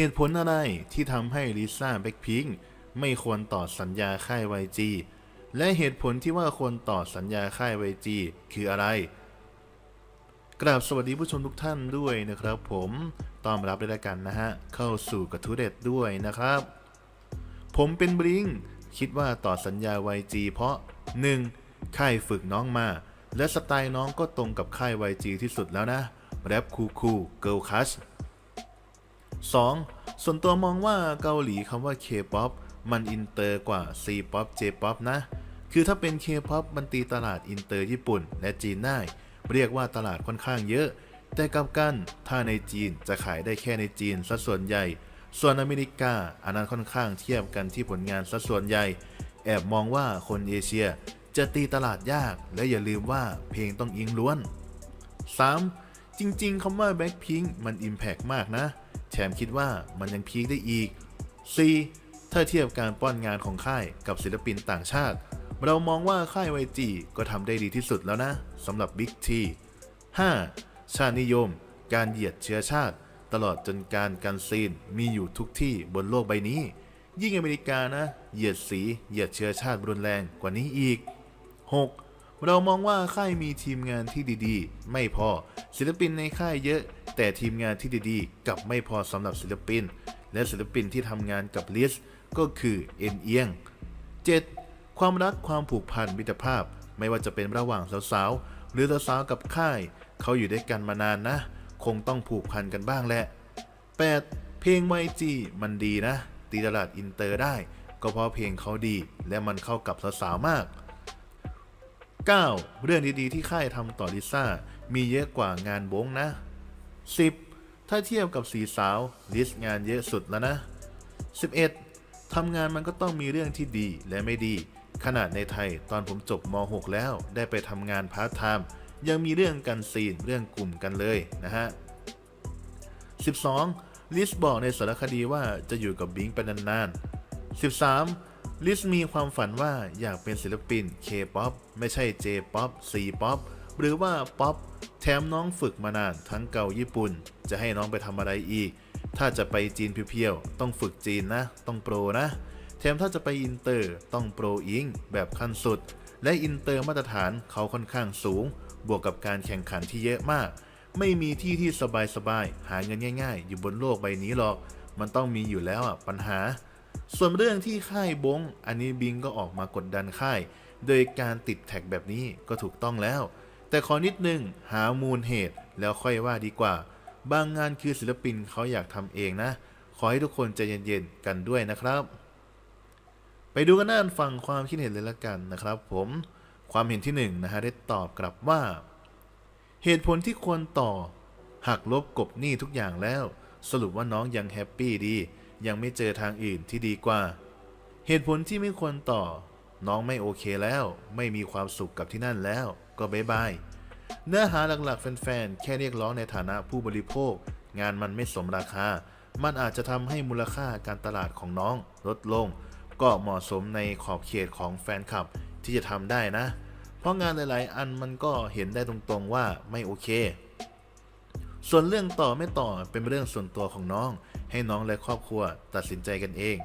เหตุผลอะไรที่ทำให้ลิซ่าแบ็คพิงค์ไม่ควรต่อสัญญาค่าย YG และเหตุผลที่ว่าควรต่อสัญญาค่าย YG คืออะไร กราบสวัสดีผู้ชมทุกท่านด้วยนะครับผมต้อนรับด้วยกันนะฮะ เข้าสู่กระทู้เด็ดด้วยนะครับ ผมเป็นบริง คิดว่าต่อสัญญา YG เพราะ 1. ค่ายฝึกน้องมา และสไตล์น้องก็ตรงกับค่าย YG ที่สุดแล้วนะ แรปคูคูเกิลคัช 2. ส่วนตัวมองว่าเกาหลีคำว่า K-POP มันอินเตอร์กว่า C-POP J-POP นะ คือถ้าเป็น K-POP มันตีตลาดอินเตอร์ญี่ปุ่นและจีนได้ เรียกว่าตลาดค่อนข้างเยอะ แต่กับกัน ถ้าในจีนจะขายได้แค่ในจีนซะส่วนใหญ่ ส่วนอเมริกาอันนั้นค่อนข้างเทียบกันที่ผลงานซะส่วนใหญ่ แอบมองว่าคนเอเชียจะตีตลาดยากและอย่าลืมว่าเพลงต้องอิงล้วน 3. จริง ๆคำว่า Blackpink มัน Impact มากนะ มคิดว่ามันยังพีคได้อีก 4. ถ้าเทียบการป้อนงานของค่ายกับศิลปินต่างชาติ เรามองว่าค่าย YG ก็ทำได้ดีที่สุดแล้วนะสำหรับ Big T 5. ชาตินิยม การเหยียดเชื้อชาติ ตลอดจนการกันซีนมีอยู่ทุกที่บนโลกใบนี้ ยิ่งอเมริกานะ เหยียดสี เหยียดเชื้อชาติรุนแรงกว่านี้อีก 6. เรามองว่าค่ายมีทีมงานที่ดีๆ ไม่พอศิลปินในค่ายเยอะ แต่ทีมงานที่ดีๆกลับไม่พอสำหรับศิลปิน และศิลปินที่ทำงานกับลิสก็คือเอ็นเอียง 7. ความรักความผูกพันมิตรภาพ ไม่ว่าจะเป็นระหว่างสาวๆหรือสาวๆกับค่าย เขาอยู่ด้วยกันมานานนะ คงต้องผูกพันกันบ้างแหละ 8. เพลง YG มันดีนะ ตีตลาดอินเตอร์ได้ ก็เพราะเพลงเขาดีและมันเข้ากับสาวๆมาก 9. เรื่องดีๆที่ค่ายทำต่อลิซ่า มีเยอะกว่างานบงนะ 10. ถ้าเทียบกับสีสาวลิสงานเยอะสุดแล้วนะ 11. ทำงานมันก็ต้องมีเรื่องที่ดีและไม่ดี ขนาดในไทยตอนผมจบม .6 แล้วได้ไปทำงานพาร์ทไทม์ยังมีเรื่องกันซีนเรื่องกลุ่มกันเลยนะฮะ 12. ลิสบอกในสารคดีว่าจะอยู่กับบิงไปนานๆ 13. ลิสมีความฝันว่าอยากเป็นศิลปิน K-POP ไม่ใช่ J-POP C-POP หรือว่า POP แถมน้องฝึกมานานทั้งเกาญี่ปุ่น จะให้น้องไปทำอะไรอีก ถ้าจะไปจีนเพียวๆ ต้องฝึกจีนนะ ต้องโปรนะ แถมถ้าจะไปอินเตอร์ต้องโปรอิงแบบขั้นสุด และอินเตอร์มาตรฐานเขาค่อนข้างสูง บวกกับการแข่งขันที่เยอะมาก ไม่มีที่ที่สบายๆ หาเงินง่าย ๆ อยู่บนโลกใบนี้หรอก มันต้องมีอยู่แล้วอะปัญหา ส่วนเรื่องที่ค่ายบง อันนี้บิงก็ออกมากดดันค่าย โดยการติดแท็กแบบนี้ก็ถูกต้องแล้ว แต่ขอนิดนึงหามูลเหตุแล้วค่อยว่าดีกว่า บางงานคือศิลปินเขาอยากทำเองนะ ขอให้ทุกคนใจเย็นๆกันด้วยนะครับ ไปดูกันหน้าฟังความคิดเห็นเลยละกันนะครับ ผมความเห็นที่หนึ่งนะฮะได้ตอบกลับว่า เหตุผลที่ควรต่อหักลบกบหนี้ทุกอย่างแล้ว สรุปว่าน้องยังแฮปปี้ดี ยังไม่เจอทางอื่นที่ดีกว่า เหตุผลที่ไม่ควรต่อ น้องไม่โอเคแล้ว ไม่มีความสุขกับที่นั่นแล้ว ก็บายบาย เนื้อหาหลักๆ แฟนๆ แค่เรียกร้องในฐานะผู้บริโภค งานมันไม่สมราคา มันอาจจะทำให้มูลค่าการตลาดของน้องลดลง ก็เหมาะสมในขอบเขตของแฟนคลับที่จะทำได้นะ เพราะงานหลาย ๆ อันมันก็เห็นได้ตรงๆว่าไม่โอเค ส่วนเรื่องต่อไม่ต่อเป็นเรื่องส่วนตัวของน้อง ให้น้องและครอบครัวตัดสินใจกันเอง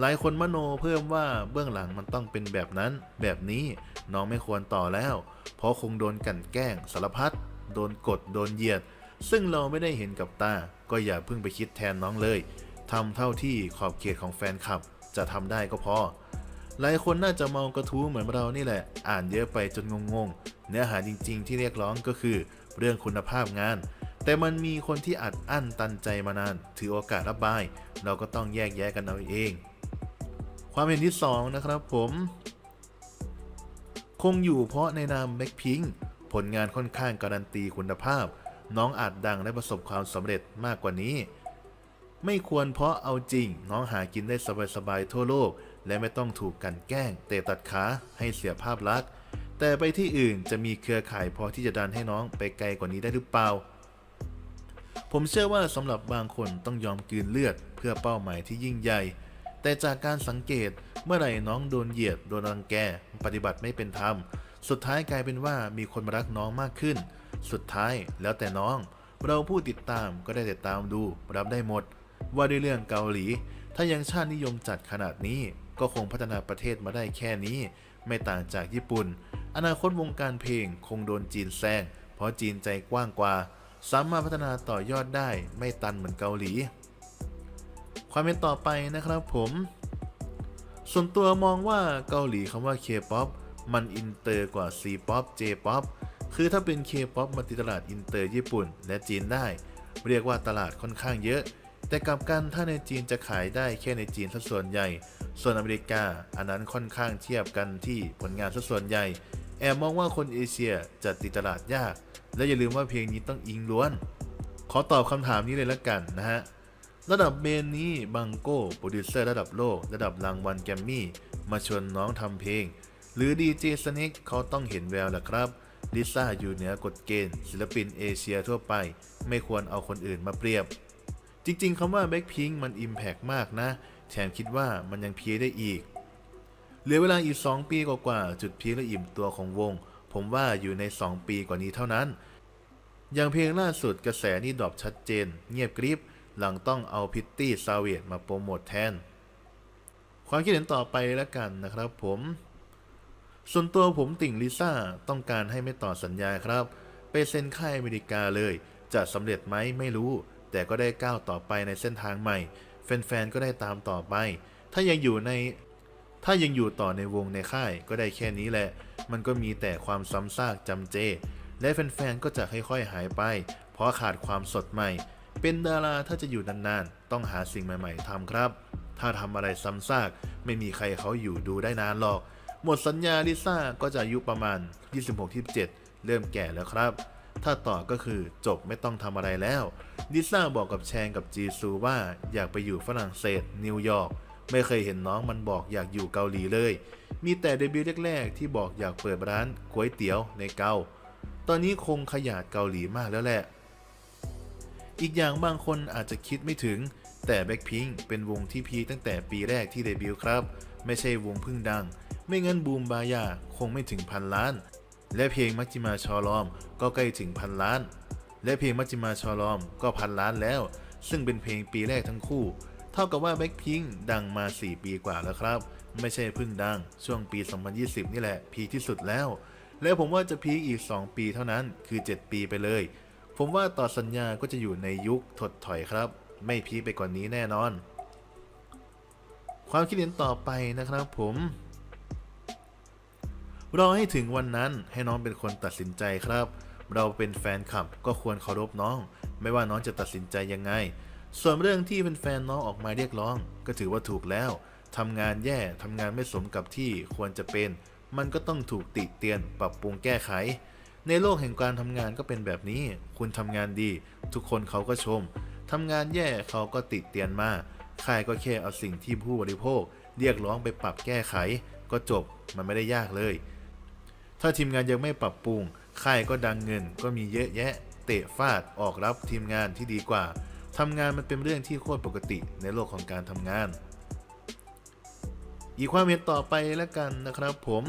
หลายคนมโนเพิ่มว่าเบื้องหลังมันต้องเป็นแบบนั้น แบบนี้น้องไม่ควรต่อแล้ว เพราะคงโดนกลันแกล้งสารพัดโดนกดโดนเหยียด ซึ่งเราไม่ได้เห็นกับตา ก็อย่าเพิ่งไปคิดแทนน้องเลยทำเท่าที่ขอบเขตของแฟนคลับ จะทำได้ก็พอหลายคนน่าจะมองกระทู้เหมือนเรานี่แหละ อ่านเยอะไปจนงงๆ เนื้อหาจริงๆ ที่เรียกร้องก็คือ เรื่องคุณภาพงาน แต่มันมีคนที่อัดอั้นตันใจมานาน ถือโอกาสระบาย เราก็ต้องแยกแยะกันเอาเอง ความเห็นที่สองนะครับผม คงอยู่เพราะในนามแบ็คพิงผลงานค่อนข้างการันตีคุณภาพ น้องอาจดังและประสบความสำเร็จมากกว่านี้ ไม่ควรเพราะเอาจริง น้องหากินได้สบายๆทั่วโลก และไม่ต้องถูกกันแกล้ง เตะตัดขาให้เสียภาพลักษณ์แต่ไปที่อื่นจะมีเครือข่ายพอที่จะดันให้น้องไปไกลกว่านี้ได้หรือเปล่า ผมเชื่อว่าสำหรับบางคนต้องยอมกลืนเลือด เพื่อเป้าหมายที่ยิ่งใหญ่ แต่จากการสังเกตเมื่อไหร่น้องโดนเหยียดโดนรังแก ปฏิบัติไม่เป็นธรรม สุดท้ายกลายเป็นว่ามีคนรักน้องมากขึ้น สุดท้ายแล้วแต่น้อง เราผู้ติดตามก็ได้แต่ตามดู รับได้หมด ว่าด้วยเรื่องเกาหลี ถ้ายังชาตินิยมจัดขนาดนี้ ก็คงพัฒนาประเทศมาได้แค่นี้ ไม่ต่างจากญี่ปุ่น อนาคตวงการเพลงคงโดนจีนแซงเพราะจีนใจกว้างกว่า สามารถพัฒนาต่อยอดได้ไม่ตันเหมือนเกาหลี ความเป็นต่อไปนะครับผม ส่วนตัวมองว่าเกาหลีคำว่า K-POP มันอินเตอร์กว่า C-POP J-POP คือถ้าเป็น K-POP มาตีตลาดอินเตอร์ญี่ปุ่นและจีนได้ เรียกว่าตลาดค่อนข้างเยอะ แต่กลับกันถ้าในจีนจะขายได้แค่ในจีนซะส่วนใหญ่ ส่วนอเมริกา อันนั้นค่อนข้างเทียบกันที่ผลงานซะส่วนใหญ่ แอบมองว่าคนเอเชียจะตีตลาดยาก และอย่าลืมว่าเพลงนี้ต้องอิงล้วน ขอตอบคำถามนี้เลยละกันนะฮะ ระดับเบนนี้บังโก้โปรดิวเซอร์ระดับโลก ระดับรางวัลแกมมี่มาชวนน้องทำเพลง หรือดีเจสเน็กเขาต้องเห็นแววแหละครับลิซ่าอยู่เหนือกฎเกณฑ์ ศิลปินเอเชียทั่วไป ไม่ควรเอาคนอื่นมาเปรียบ จริงๆคำว่าแบ็คพิงมันอิมแพกมากนะ แถมคิดว่ามันยังเพียได้อีก เหลือเวลาอีก 2 ปีกว่าๆจุดพีคและอิ่มตัวของวง ผมว่าอยู่ใน 2 ปีกว่านี้เท่านั้น อย่างเพลงล่าสุดกระแสนี่ดรอปชัดเจน เงียบกริบ หลังต้องเอาพิตตี้ซาเวตมาโปรโมทแทน ความคิดเห็นต่อไปแล้วกันนะครับผม ส่วนตัวผมติ่งลิซ่าต้องการให้ไม่ต่อสัญญาครับ ไปเซ็นค่ายอเมริกาเลย จะสำเร็จไหมไม่รู้ แต่ก็ได้ก้าวต่อไปในเส้นทางใหม่ แฟนๆก็ได้ตามต่อไป ถ้ายังอยู่ใน ถ้ายังอยู่ต่อในวงในค่ายก็ได้แค่นี้แหละ มันก็มีแต่ความซ้ำซากจำเจ และแฟนๆ ก็จะค่อยๆ หายไป เพราะขาดความสดใหม่ เป็นดาราถ้าจะอยู่นานๆ ต้องหาสิ่งใหม่ๆทำครับ ถ้าทำอะไรซ้ำซาก ไม่มีใครเขาอยู่ดูได้นานหรอก หมดสัญญาลิซ่าก็จะอายุประมาณ 26-27 เริ่มแก่แล้วครับ ถ้าต่อก็คือจบไม่ต้องทำอะไรแล้วลิซ่าบอกกับแชงกับจีซูว่าอยากไปอยู่ฝรั่งเศสนิวยอร์ก ไม่เคยเห็นน้องมันบอกอยากอยู่เกาหลีเลย มีแต่เดบิวต์แรกๆที่บอกอยากเปิดร้านก๋วยเตี๋ยวในเกา ตอนนี้คงขยาดเกาหลีมากแล้วแหละ อีกอย่างบางคนอาจจะคิดไม่ถึง แต่แบ็คพิงเป็นวงที่พีตั้งแต่ปีแรกที่เดบิวต์ครับ ไม่ใช่วงพึ่งดัง ไม่งั้นบูมบายาคงไม่ถึงพันล้าน และเพลงมัจจิมาชอลอม ก็ใกล้ถึงพันล้าน และเพลงมัจจิมาชอลอมก็พันล้านแล้ว ซึ่งเป็นเพลงปีแรกทั้งคู่ เท่ากับว่าแบ็คพิงดังมา 4 ปีกว่าแล้วครับ ไม่ใช่เพิ่งดัง ช่วงปี 2020 นี่แหละพีที่สุดแล้ว และผมว่าจะพีอีก 2 ปีเท่านั้นคือ 7 ปีไปเลย ผมว่าต่อสัญญาก็จะอยู่ในยุคถดถอยครับ ไม่พีไปกว่านนี้แน่นอน ความคิดเห็นต่อไปนะครับผมรอให้ถึงวันนั้นให้น้องเป็นคนตัดสินใจครับ เราเป็นแฟนคลับก็ควรเคารพน้อง ไม่ว่าน้องจะตัดสินใจยังไง ส่วนเรื่องที่เป็นแฟนน้องออกมาเรียกร้อง ก็ถือว่าถูกแล้วทำงานแย่ทำงานไม่สมกับที่ควรจะเป็น มันก็ต้องถูกติเตียนปรับปรุงแก้ไข ในโลกแห่งการทำงานก็เป็นแบบนี้ คุณทำงานดี ทุกคนเขาก็ชมทำงานแย่เขาก็ติเตียนมาค่ายก็แค่เอาสิ่งที่ผู้บริโภค เรียกร้องไปปรับแก้ไข ก็จบมันไม่ได้ยากเลย ถ้าทีมงานยังไม่ปรับปรุงค่ายก็ดังเงินก็มีเยอะแยะ เตะฟาดออกรับทีมงานที่ดีกว่า ทำงานมันเป็นเรื่องที่โคตรปกติในโลกของการทำงาน อีกความเห็นต่อไปแล้วกันนะครับผม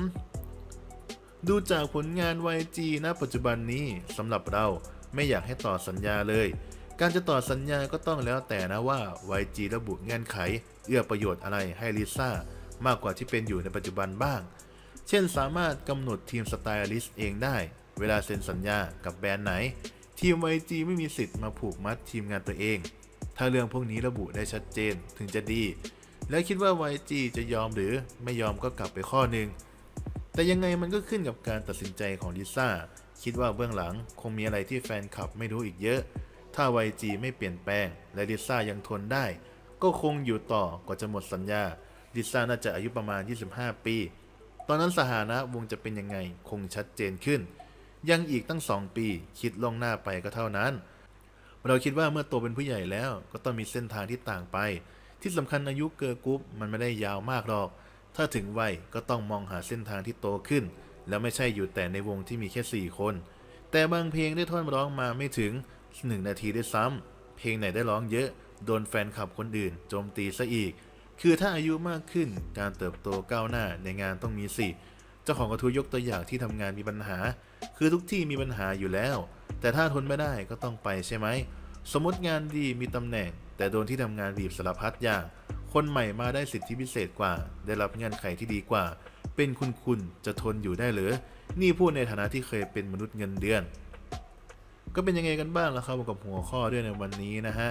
ดูจากผลงาน YG ณปัจจุบันนี้สำหรับเราไม่อยากให้ต่อสัญญาเลย การจะต่อสัญญาก็ต้องแล้วแต่นะว่า YG ระบุเงื่อนไข เอื้อประโยชน์อะไรให้ลิซ่ามากกว่าที่เป็นอยู่ในปัจจุบันบ้าง เช่นสามารถกำหนดทีมสไตลิสต์เองได้ เวลาเซ็นสัญญากับแบรนด์ไหน ทีม YG ไม่มีสิทธิ์มาผูกมัดทีมงานตัวเอง ถ้าเรื่องพวกนี้ระบุได้ชัดเจนถึงจะดี แล้วคิดว่า YG จะยอมหรือไม่ยอมก็กลับไปข้อหนึ่ง แต่ยังไงมันก็ขึ้นกับการตัดสินใจของลิซ่า คิดว่าเบื้องหลังคงมีอะไรที่แฟนคลับไม่รู้อีกเยอะ ถ้า YG ไม่เปลี่ยนแปลง และลิซ่ายังทนได้ ก็คงอยู่ต่อกว่าจะหมดสัญญา ลิซ่าน่าจะอายุประมาณ 25 ปี ตอนนั้นสถานะวงจะเป็นยังไงคงชัดเจนขึ้น ยังอีกตั้ง2ปี คิดล่วงหน้าไปก็เท่านั้น เราคิดว่าเมื่อโตเป็นผู้ใหญ่แล้วก็ต้องมีเส้นทางที่ต่างไป ที่สำคัญอายุเกิร์กรุ๊ปมันไม่ได้ยาวมากหรอก ถ้าถึงวัยก็ต้องมองหาเส้นทางที่โตขึ้น แล้วไม่ใช่อยู่แต่ในวงที่มีแค่ 4 คน แต่บางเพลงได้ท่อนร้องมาไม่ถึง 1 นาทีได้ซ้ำเพลงไหนได้ร้องเยอะโดนแฟนคลับคนอื่นโจมตีซะอีก คือถ้าอายุมากขึ้นการเติบโตก้าวหน้าในงานต้องมีสิเจ้าของกระทู้ยกตัวอย่างที่ทำงานมีปัญหา คือทุกที่มีปัญหาอยู่แล้ว แต่ถ้าทนไม่ได้ก็ต้องไปใช่ไหม สมมติงานดีมีตำแหน่ง แต่โดนที่ทำงานบีบสารพัดอย่าง คนใหม่มาได้สิทธิพิเศษกว่า ได้รับเงื่อนไขที่ดีกว่า เป็นคุณคุณจะทนอยู่ได้หรือ นี่พูดในฐานะที่เคยเป็นมนุษย์เงินเดือน ก็เป็นยังไงกันบ้างล่ะครับกับหัวข้อเรื่องในวันนี้นะฮะ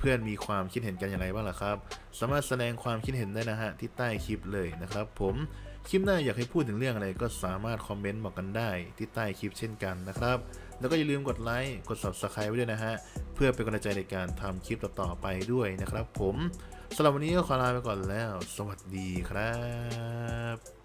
เพื่อนๆมีความคิดเห็นกันอย่างไรบ้างล่ะครับ สามารถแสดงความคิดเห็นได้นะฮะที่ใต้คลิปเลยนะครับผมคลิปหน้าอยากให้พูดถึงเรื่องอะไรก็สามารถคอมเมนต์บอกกันได้ที่ใต้คลิปเช่นกันนะครับแล้วก็อย่าลืมกดไลค์กด subscribe ไว้ด้วยนะฮะเพื่อเป็นกำลังใจในการทำคลิปต่อๆไปด้วยนะครับ ผมสำหรับวันนี้ก็ขอลาไปก่อนแล้ว สวัสดีครับ